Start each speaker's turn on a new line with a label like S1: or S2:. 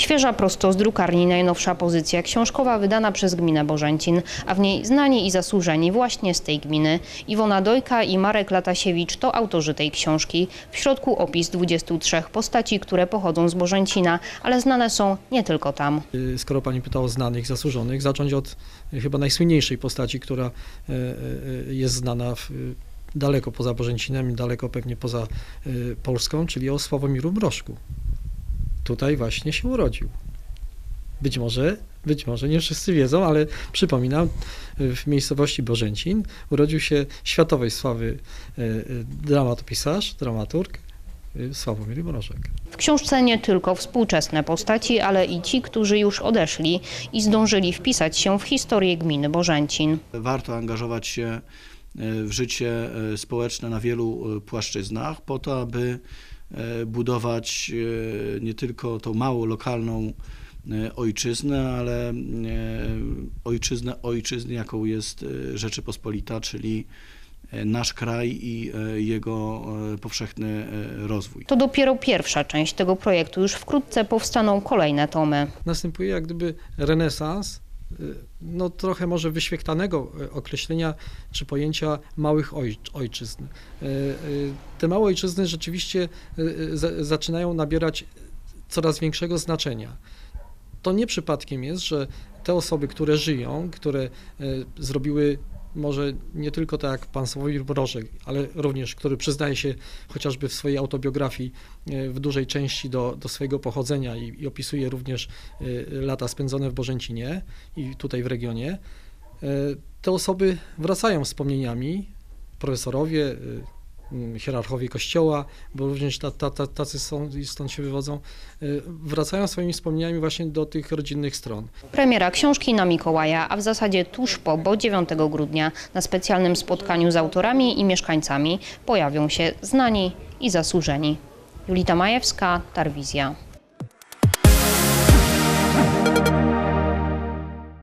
S1: Świeża prosto z drukarni najnowsza pozycja książkowa wydana przez gminę Bożęcin, a w niej znani i zasłużeni właśnie z tej gminy. Iwona Dojka i Marek Latasiewicz to autorzy tej książki. W środku opis 23 postaci, które pochodzą z Bożęcina, ale znane są nie tylko tam.
S2: Y, Skoro pani pyta o znanych, zasłużonych, zacząć od y, chyba najsłynniejszej postaci, która y, jest znana w, daleko poza Bożęcinem, daleko pewnie poza Polską, czyli o Sławomiru Broszku. Tutaj właśnie się urodził. Być może, być może nie wszyscy wiedzą, ale przypominam, w miejscowości Bożęcin urodził się światowej sławy y, y, dramatopisarz, dramaturg y, Sławomir Broszek.
S1: W książce nie tylko współczesne postaci, ale i ci, którzy już odeszli i zdążyli wpisać się w historię gminy Bożęcin.
S3: Warto angażować się e, w życie e, społeczne na wielu e, płaszczyznach, po to, aby e, budować e, nie tylko tą małą, lokalną e, ojczyznę, ale e, ojczyznę ojczyzny, jaką jest e, Rzeczypospolita, czyli e, nasz kraj i e, jego e, powszechny e, rozwój.
S1: To dopiero pierwsza część tego projektu. Już wkrótce powstaną kolejne tomy.
S2: następuje jak gdyby renesans, no trochę może wyświechtanego y, określenia czy pojęcia małych oj, ojczyzn. Y, y, Te małe ojczyzny rzeczywiście y, y, za- zaczynają nabierać coraz większego znaczenia. To nie przypadkiem jest, że te osoby, które żyją, które y, zrobiły może nie tylko tak jak pan Sławomir Brożek, ale również, który przyznaje się chociażby w swojej autobiografii y, w dużej części do, do swojego pochodzenia i, i opisuje również y, lata spędzone w Bożęcinie i tutaj w regionie. Y, Te osoby wracają wspomnieniami, profesorowie, hierarchowie kościoła, bo również ta, ta, ta, tacy są i stąd się wywodzą, y, wracają swoimi wspomnieniami właśnie do tych rodzinnych stron.
S1: Premiera książki na Mikołaja, a w zasadzie tuż po, bo 9 grudnia na specjalnym spotkaniu z autorami i mieszkańcami pojawią się znani i zasłużeni. Julita Majewska, Tarwizja.